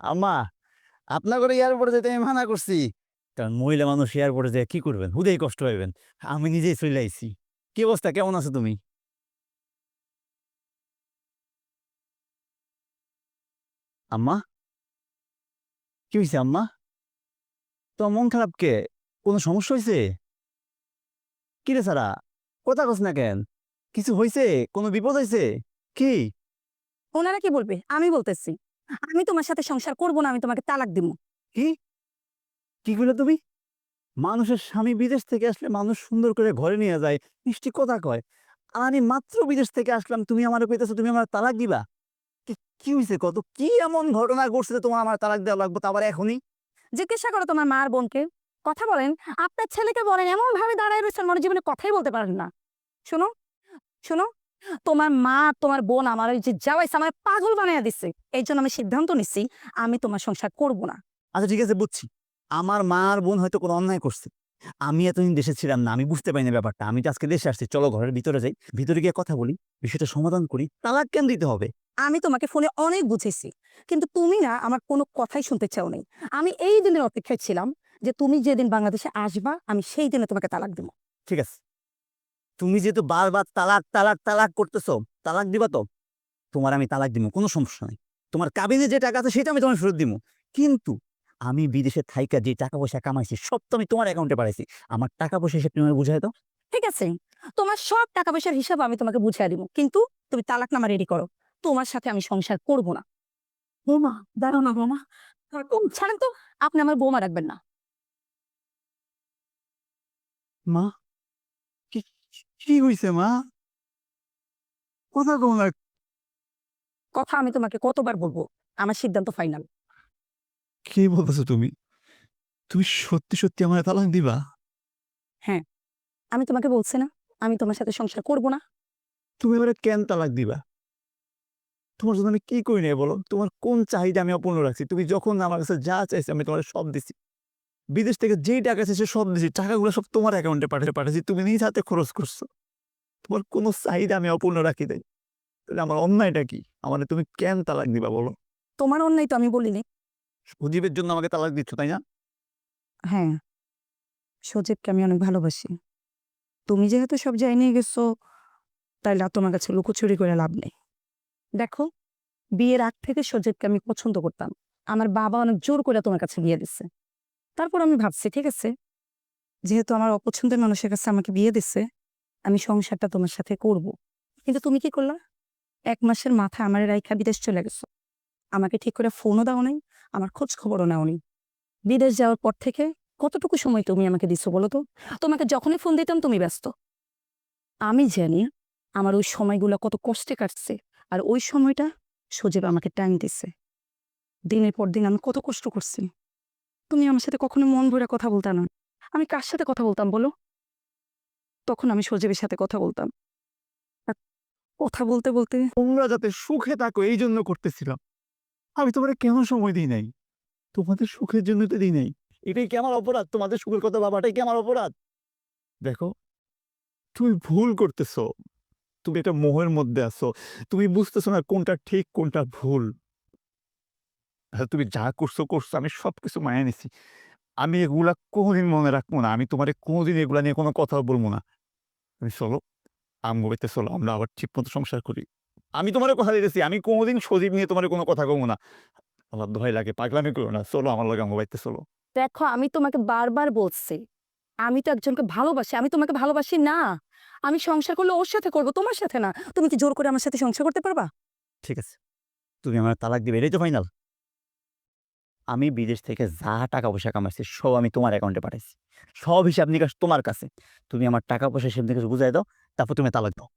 আম্মা, আপনার করে এয়ারপোর্টে যেতে আমি মানা করছি। কারণ মহিলা মানুষ এয়ারপোর্টে যেয়ে, কি করবেন? হুদেই কষ্ট হইবেন আমি নিজেই চলে আইছি। কি অবস্থা? কেমন আছো তুমি? আম্মা? কি হয়েছে আম্মা? তোমার মন খারাপ কে? কোনো সমস্যা হয়েছে কি রে সারা? কথা কস না কেন? কিছু হয়েছে কোনো বিপদ হয়েছে কি? ওনারা কি বলবে? আমি বলতেছি। আমি তোমার সাথে সংসার করব না আমি তোমাকে তালাক দিব। কি? কি করলে তুমি? মানুষের স্বামী বিদেশ থেকে আসলে মানুষ সুন্দর করে ঘরে নিয়ে যায় মিষ্টি কথা কয়। আমি মাত্র বিদেশ থেকে আসলাম তুমি আমার কইতেছো তুমি আমার তালাক দিবা? কি- হয়েছে কত? কি এমন ঘটনা ঘটছে তোমার আমার তালাক দেওয়া লাগবে তারপর এখনই? জিজ্ঞাসা করো তোমার মার বোনকে। কথা বলেন আপনার ছেলেকে বলেন এমন ভাবে দাঁড়ায় রয়েছেন মনে জীবনে কথাই বলতে পারেন না। শোনো শোনো তোমার মা তোমার বোন আমার ওই যে যাওয়াইছে আমার পাগল বানাইয়া দিচ্ছে এই জন্য আমি সিদ্ধান্ত নিচ্ছি আমি তোমার সংসার করব না। আচ্ছা ঠিক আছে বুঝছি। আমার মা আর বোন হয়তো কোনো অন্যায় করছে। আমি এতদিন দেশে ছিলাম না আমি বুঝতে পারিনি ব্যাপারটা। আমি তো আজকে দেশে আসছি চলো ঘরের ভিতরে যাই। ভিতরে গিয়ে কথা বলি বিষয়টা সমাধান করি তালাক কেন দিতে হবে? আমি তোমাকে ফোনে অনেক বুঝেছি কিন্তু তুমি না আমার কোনো কথাই শুনতে চাও নেই। আমি এই দিনের অপেক্ষায় ছিলাম যে তুমি যেদিন বাংলাদেশে আসবা আমি সেই দিনে তোমাকে তালাক দেবো। ঠিক আছে। তুমি যেহেতু বারবার তালাক তালাক তালাক করতেছো তালাক দিবা তো? তোমার আমি তালাক দিব কোনো সমস্যা নেই। তোমার কাবিনে যে টাকা আছে সেটা আমি তোমার ফেরত দিব কিন্তু আমি বিদেশে থাইকা যে টাকা পয়সা কামাইছি সব তো আমি তোমার অ্যাকাউন্টে পাঠাইছি। আমার টাকা পয়সা হিসেবে তুমি বুঝাই দাও। ঠিক আছে। তোমার সব টাকা পয়সার হিসাব আমি তোমাকে বুঝিয়ে দিব কিন্তু তুমি তালাকনামা রেডি করো। তোমার সাথে আমি সংসার করব না। বৌমা দাঁড়াও না বৌমা। ছাড়েন তো আপনি আমার বৌমা রাখবেন না। মা কি হইছে মা? কথা কম কথা আমি তোমাকে কতবার বলব? আমার সিদ্ধান্ত ফাইনাল। কি বলতেছো তুমি? তুমি সত্যি সত্যি আমার তালাক দিবা? আমি তোমাকে বলছি না আমি তোমার সাথে সংসার করব না। তুমি এবারে কেন তালাক দিবা? তোমার জন্য আমি কি করি নাই বলো? তোমার কোন চাহিদা আমি অপূর্ণ রাখছি? তুমি যখন আমার কাছে যা চাইছি আমি তোমার সব দিছি। বিদেশ থেকে যেই টাকা চাইছে সব দিছি টাকাগুলো সব তোমার অ্যাকাউন্টে পাঠিয়ে পাঠাচ্ছি তুমি নিজ হাতে খরচ করছ। তোমার কোনো চাহিদা আমি অপূর্ণ রাখি দেয় তাহলে আমার অন্যায়টা কি? আমার তুমি কেন তালাক দিবা বলো? তোমার অন্যায় তো আমি বলিনি। সজীবের জন্য আমাকে তালাক দিচ্ছ তাই না? হ্যাঁ। সজীবকে আমি অনেক ভালোবাসি। তুমি যেহেতু সব যাই নিয়ে গেছো তাইলে আর তোমার কাছে লুকোচুরি করে লাভ নেই। দেখো বিয়ের আগ থেকে সজীবকে আমি পছন্দ করতাম। আমার বাবা অনেক জোর করে তোমার কাছে বিয়ে দিচ্ছে তারপর আমি ভাবছি, ঠিক আছে। যেহেতু আমার অপছন্দের মানুষের কাছে আমাকে বিয়ে দিচ্ছে আমি সংসারটা তোমার সাথে করব। কিন্তু তুমি কি করলা? এক মাসের মাথায় আমার রাইখা বিদেশ চলে গেছো। আমাকে ঠিক করে ফোনও দাও নাই, আমার খোঁজ খবরও নেও নি। বিদেশ যাওয়ার পর থেকে কতটুকু সময় তুমি আমাকে দিছো বলো তো? তোমাকে যখনই ফোন দিতাম তুমি ব্যস্ত। আমি জানি আমার ওই সময়গুলো কত কষ্টে কাটছে, আর ওই সময়টা সজীব আমাকে টাইম দিছে। দিনের পর দিন আমি কত কষ্ট করছি। তুমি আমার সাথে কখনো মন ভরে কথা বলতা না। আমি কার সাথে কথা বলতাম বলো? তখন আমি সজীবের সাথে কথা বলতাম। কথা বলতে বলতে তোমরা যাতে সুখে থাকো, এই জন্য করতেছিলাম। আমি তোমার কেন সময় দিই নাই? তোমাদের সুখের জন্য তো দিই নাই। এটাই কি আমার অপরাধ? তোমাদের সুখের কথা বাবাটাই কি আমার অপরাধ? দেখো, তুমি ভুল করতেছো। তুমি একটা মোহের মধ্যে আছো। তুমি বুঝতেছো না কোনটা ঠিক, কোনটা ভুল। তুমি যা করছ করছ আমি সবকিছু মায়া নিছি আমি এগুলা কোনোদিন মনে রাখব না। আমি তোমার কোনোদিন এগুলা নিয়ে কোনো কথা বলব না। তুমি চলো আমগোবিতে চলো আমরা আবার ঠিক মতো সংসার করি। আমি তোমার কথা দিতেছি আমি কোনোদিন সজীব নিয়ে তোমার কোনো কথা কমো না। আমার ভয় লাগে পাগলামি করো না। চলো আমার লগে আমগোবাইতে চলো। দেখো আমি তোমাকে বারবার বলছি আমি তো একজনকে ভালোবাসি আমি তোমাকে ভালোবাসি না। আমি সংসার করলে ওর সাথে করব তোমার সাথে না। তুমি কি জোর করে আমার সাথে সংসার করতে পারবা? ঠিক আছে। তুমি আমার তালাক দিবে এটাই তো ফাইনাল আমি বিদেশ থেকে যা টাকা পয়সা কামাইছি, সব আমি তোমার অ্যাকাউন্টে পাঠাইছি। সব হিসাব নিকাশ তোমার কাছে। তুমি আমার টাকা পয়সা হিসাব নিকাশ বুঝাই দাও, তারপর তুমি তালাক দাও।